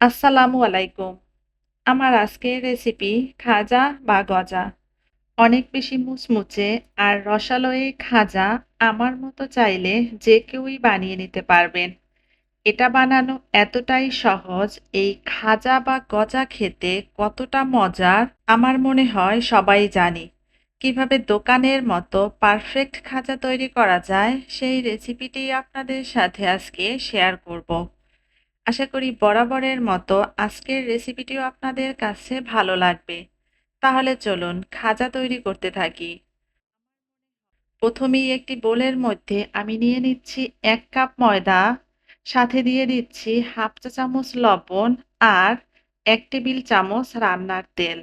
আসসালামু আলাইকুম। আমার আজকের রেসিপি খাজা বা গজা। অনেক বেশি মুচমুচে আর রসালয়ে খাজা আমার মতো চাইলে যে কেউই বানিয়ে নিতে পারবেন। এটা বানানো এতটাই সহজ, এই খাজা বা গজা খেতে কতটা মজার আমার মনে হয় সবাই জানি। কীভাবে দোকানের মতো পারফেক্ট খাজা তৈরি করা যায় সেই রেসিপিটি আপনাদের সাথে আজকে শেয়ার করব। আশা করি বরাবরের মতো আজকের রেসিপিটিও আপনাদের কাছে ভালো লাগবে। তাহলে চলুন খাজা তৈরি করতে থাকি। প্রথমেই একটি বোলের মধ্যে আমি নিয়ে নিচ্ছি এক কাপ ময়দা, সাথে দিয়ে দিচ্ছি হাফ চা চামচ লবণ আর এক টেবিল চামচ রান্নার তেল।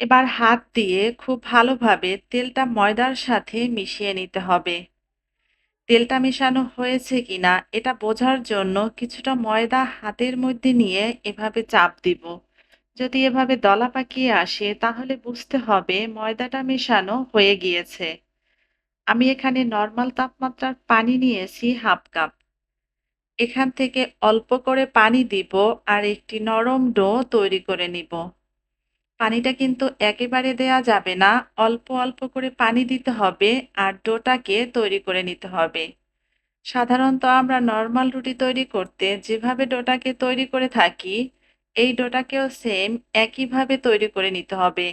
এবার হাত দিয়ে খুব ভালোভাবে তেলটা ময়দার সাথে মিশিয়ে নিতে হবে। তেলটা মেশানো হয়েছে কিনা, এটা বোঝার জন্য কিছুটা ময়দা হাতের মধ্যে নিয়ে এভাবে চাপ দিব। যদি এভাবে দলা পাকিয়ে আসে, তাহলে বুঝতে হবে ময়দাটা মেশানো হয়ে গিয়েছে। আমি এখানে নর্মাল তাপমাত্রার পানি নিয়েছি হাফ কাপ। এখান থেকে অল্প করে পানি দিব আর একটি নরম ডো তৈরি করে নিব। পানিটা কিন্তু একেবারে দেয়া যাবে না। অল্প অল্প করে পানি দিতে হবে আর ডোটাকে তৈরি করে নিতে হবে। সাধারণত আমরা নর্মাল রুটি তৈরি করতে যেভাবে ডোটাকে তৈরি করে থাকি, এই ডোটাকেও সেম একইভাবে তৈরি করে নিতে হবে।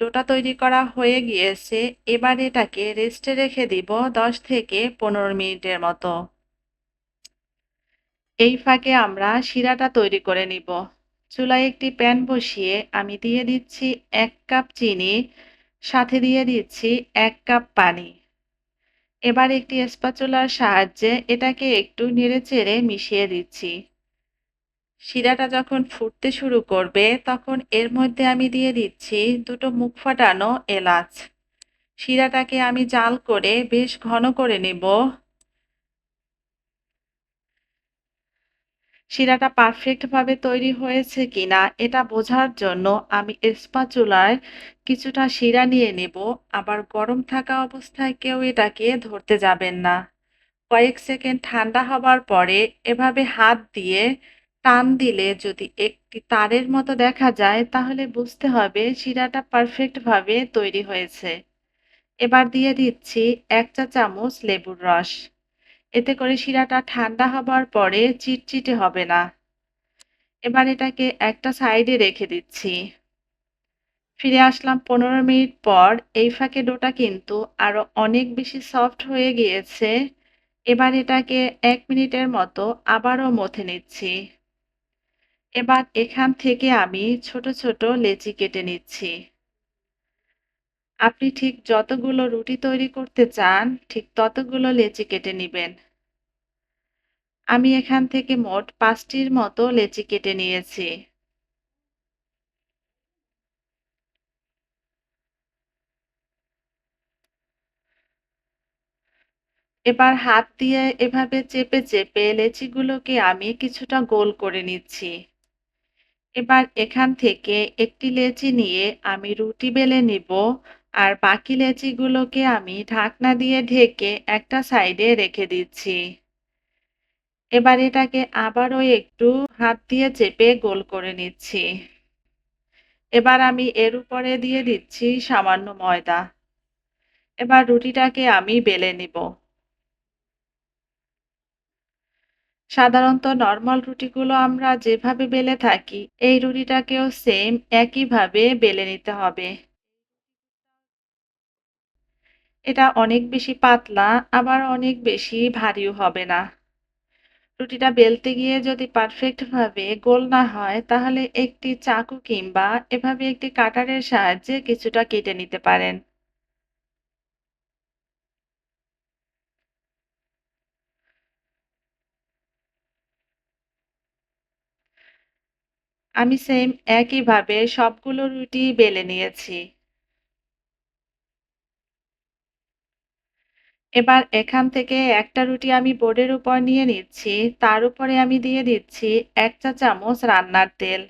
ডোটা তৈরি করা হয়ে গিয়েছে। এবার এটাকে রেস্টে রেখে দিব দশ থেকে পনেরো মিনিটের মতো। এই ফাঁকে আমরা শিরাটা তৈরি করে নিব। চুলায় একটি প্যান বসিয়ে আমি দিয়ে দিচ্ছি এক কাপ চিনি, সাথে দিয়ে দিচ্ছি এক কাপ পানি। এবার একটি স্পাচুলার সাহায্যে এটাকে একটু নেড়েচেড়ে মিশিয়ে দিচ্ছি। শিরাটা যখন ফুটতে শুরু করবে, তখন এর মধ্যে আমি দিয়ে দিচ্ছি দুটো মুখ ফাটানো এলাচ। শিরাটাকে আমি জাল করে বেশ ঘন করে নেব। শিরাটা পারফেক্টভাবে তৈরি হয়েছে কিনা এটা বোঝার জন্য আমি স্পাচুলায় কিছুটা শিরা নিয়ে নেব। আবার গরম থাকা অবস্থায় কেউ এটাকে ধরতে যাবেন না। কয়েক সেকেন্ড ঠান্ডা হবার পরে এভাবে হাত দিয়ে টান দিলে যদি একটি তারের মতো দেখা যায়, তাহলে বুঝতে হবে শিরাটা পারফেক্টভাবে তৈরি হয়েছে। এবার দিয়ে দিচ্ছি এক চা চামচ লেবুর রস। এতে করে শিরাটা ঠান্ডা হবার পরে চিটচিটে হবে না। এবার এটাকে একটা সাইডে রেখে দিচ্ছি। ফিরে আসলাম পনেরো মিনিট পর, এই ফাঁকে ডোটা কিন্তু আরও অনেক বেশি সফট হয়ে গিয়েছে। এবার এটাকে এক মিনিটের মতো আবারও মথে নিচ্ছি। এবার এখান থেকে আমি ছোট ছোট লেচি কেটে নিচ্ছি। আপনি ঠিক যতগুলো রুটি তৈরি করতে চান, ঠিক ততগুলো লেচি কেটে নেবেন। আমি এখান থেকে মোট পাঁচটির মতো লেচি কেটে নিয়েছি। এবার হাত দিয়ে এভাবে চেপে চেপে লেচিগুলোকে আমি কিছুটা গোল করে নিচ্ছি। এবার এখান থেকে একটি লেচি নিয়ে আমি রুটি বেলে নিব আর বাকি লেচিগুলোকে আমি ঢাকনা দিয়ে ঢেকে একটা সাইডে রেখে দিচ্ছি। এবার এটাকে আবারও একটু হাত দিয়ে চেপে গোল করে নিচ্ছি। এবার আমি এর উপরে দিয়ে দিচ্ছি সামান্য ময়দা। এবার রুটিটাকে আমি বেলে নিব। সাধারণত নর্মাল রুটিগুলো আমরা যেভাবে বেলে থাকি, এই রুটিটাকেও সেম একইভাবে বেলে নিতে হবে। এটা অনেক বেশি পাতলা, আবার অনেক বেশি ভারীও হবে না। রুটিটা বেলতে গিয়ে যদি পারফেক্টভাবে গোল না হয়, তাহলে একটি চাকু কিংবা এভাবে একটি কাটারের সাহায্যে কিছুটা কেটে নিতে পারেন। আমি সেম একইভাবে সবগুলো রুটি বেলে নিয়েছি। এবার এখান থেকে একটা রুটি আমি বোর্ডের উপর নিয়ে নিচ্ছি, তার উপরে আমি দিয়ে দিচ্ছি এক চা চামচ রান্নার তেল।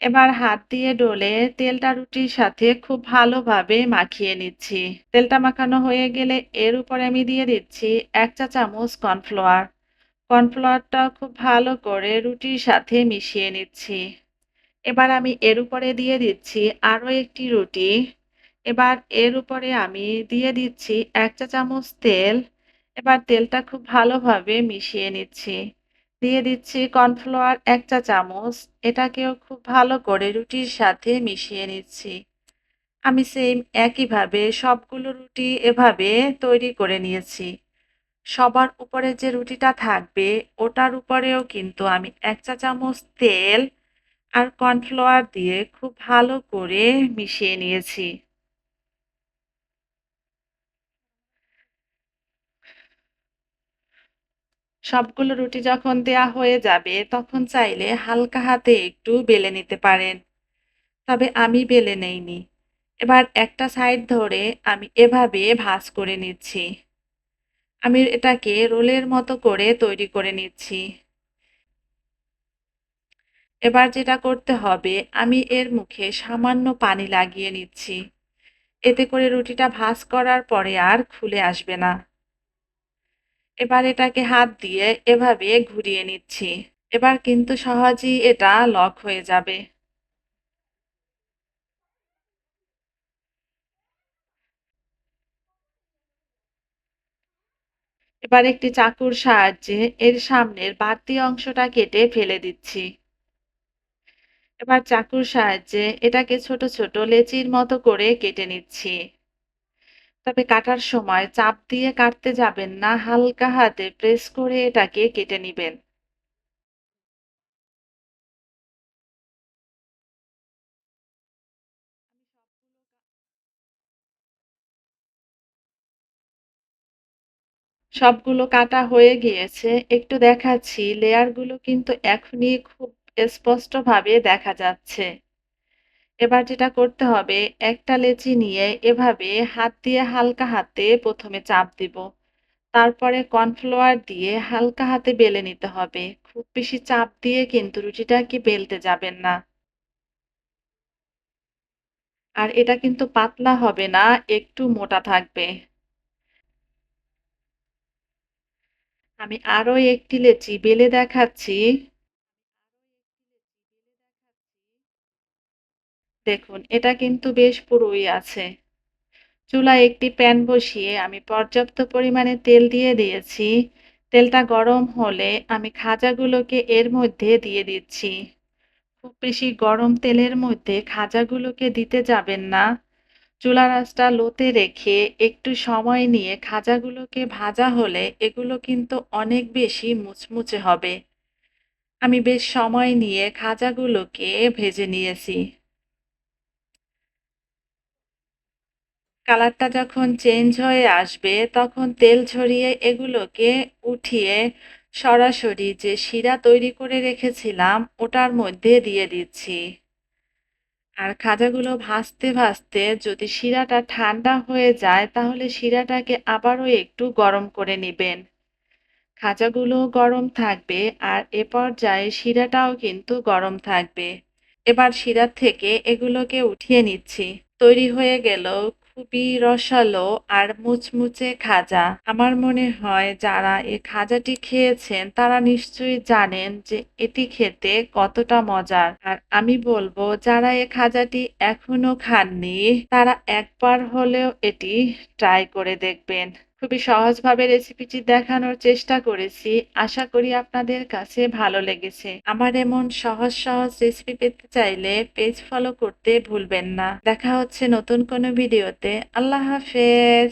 এবার হাত দিয়ে ডলে তেলটা রুটির সাথে খুব ভালোভাবে মাখিয়ে নিচ্ছি। তেলটা মাখানো হয়ে গেলে এর উপরে আমি দিয়ে দিচ্ছি এক চা চামচ কর্নফ্লাওয়ার। কর্নফ্লাওয়ারটা খুব ভালো করে রুটির সাথে মিশিয়ে নিচ্ছি। এবার আমি এর উপরে দিয়ে দিচ্ছি আরও একটি রুটি। এবার এর উপরে আমি দিয়ে দিচ্ছি এক চা চামচ তেল। এবার তেলটা খুব ভালোভাবে মিশিয়ে নিচ্ছি। দিয়ে দিচ্ছি কর্নফ্লাওয়ার এক চা চামচ। এটাকেও খুব ভালো করে রুটির সাথে মিশিয়ে নিচ্ছি। আমি সেম একইভাবে সবগুলো রুটি এভাবে তৈরি করে নিয়েছি। সবার উপরে যে রুটিটা থাকবে, ওটার উপরেও কিন্তু আমি এক চা চামচ তেল আর কর্নফ্লাওয়ার দিয়ে খুব ভালো করে মিশিয়ে নিয়েছি। সবগুলো রুটি যখন দেয়া হয়ে যাবে, তখন চাইলে হালকা হাতে একটু বেলে নিতে পারেন। তবে আমি বেলে নেইনি। এবার একটা সাইড ধরে আমি এভাবে ভাজ করে নিচ্ছি। আমি এটাকে রোলের মতো করে তৈরি করে নিচ্ছি। এবার যেটা করতে হবে, আমি এর মুখে সামান্য পানি লাগিয়ে নিচ্ছি। এতে করে রুটিটা ভাজ করার পরে আর খুলে আসবে না। এবার এটাকে হাত দিয়ে এভাবে ঘুরিয়ে নিচ্ছি। এবার কিন্তু সহজেই এটা লক হয়ে যাবে। এবার একটি চাকুর সাহায্যে এর সামনের বাড়তি অংশটা কেটে ফেলে দিচ্ছি। এবার চাকুর সাহায্যে এটাকে ছোট ছোট লেচির মতো করে কেটে নিচ্ছি। তবে কাটার সময় চাপ দিয়ে কাটতে যাবেন না, হালকা হাতে প্রেস করে এটাকে কেটে নিবেন। সবগুলো কাটা হয়ে গিয়েছে। একটু দেখাচ্ছি, লেয়ারগুলো কিন্তু এখনই খুব স্পষ্টভাবে দেখা যাচ্ছে। এবার যেটা করতে হবে, একটা লেচি নিয়ে এভাবে হাত দিয়ে হালকা হাতে প্রথমে চাপ দিব। তারপরে কর্নফ্লাওয়ার দিয়ে হালকা হাতে বেলে নিতে হবে। খুব বেশি চাপ দিয়ে কিন্তু রুটিটাকে বেলতে যাবেন না। আর এটা কিন্তু পাতলা হবে না, একটু মোটা থাকবে। আমি আরও একটি লেচি বেলে দেখাচ্ছি। দেখুন, এটা কিন্তু বেশ পুরোই আছে। চুলায় একটি প্যান বসিয়ে আমি পর্যাপ্ত পরিমাণে তেল দিয়ে দিয়েছি। তেলটা গরম হলে আমি খাজাগুলোকে এর মধ্যে দিয়ে দিচ্ছি। খুব বেশি গরম তেলের মধ্যে খাজাগুলোকে দিতে যাবেন না। চুলা আঁচটা লোতে রেখে একটু সময় নিয়ে খাজাগুলোকে ভাজা হলে এগুলো কিন্তু অনেক বেশি মুচমুচে হবে। আমি বেশ সময় নিয়ে খাজাগুলোকে ভেজে নিয়েছি। কালারটা যখন চেঞ্জ হয়ে আসবে, তখন তেল ছড়িয়ে এগুলোকে উঠিয়ে সরাসরি যে শিরা তৈরি করে রেখেছিলাম, ওটার মধ্যে দিয়ে দিচ্ছি। আর খাজাগুলো ভাজতে ভাজতে যদি শিরাটা ঠান্ডা হয়ে যায়, তাহলে শিরাটাকে আবারও একটু গরম করে নেবেন। খাজাগুলো গরম থাকবে আর এ পর্যায়ে শিরাটাও কিন্তু গরম থাকবে। এবার শিরার থেকে এগুলোকে উঠিয়ে নিচ্ছি। তৈরি হয়ে গেল খুবই রসালো আর মুচমুচে খাজা। আমার মনে হয় যারা এই খাজাটি খেয়েছেন, তারা নিশ্চয়ই জানেন যে এটি খেতে কতটা মজার। আর আমি বলব, যারা এই খাজাটি এখনও খাননি, তারা একবার হলেও এটি ট্রাই করে দেখবেন। খুবই সহজভাবে রেসিপিটি দেখানোর চেষ্টা করেছি। আশা করি আপনাদের কাছে ভালো লেগেছে। আমার এমন সহজ সহজ রেসিপি পেতে চাইলে পেজ ফলো করতে ভুলবেন না। দেখা হচ্ছে নতুন কোনো ভিডিওতে আল্লাহ হাফেজ!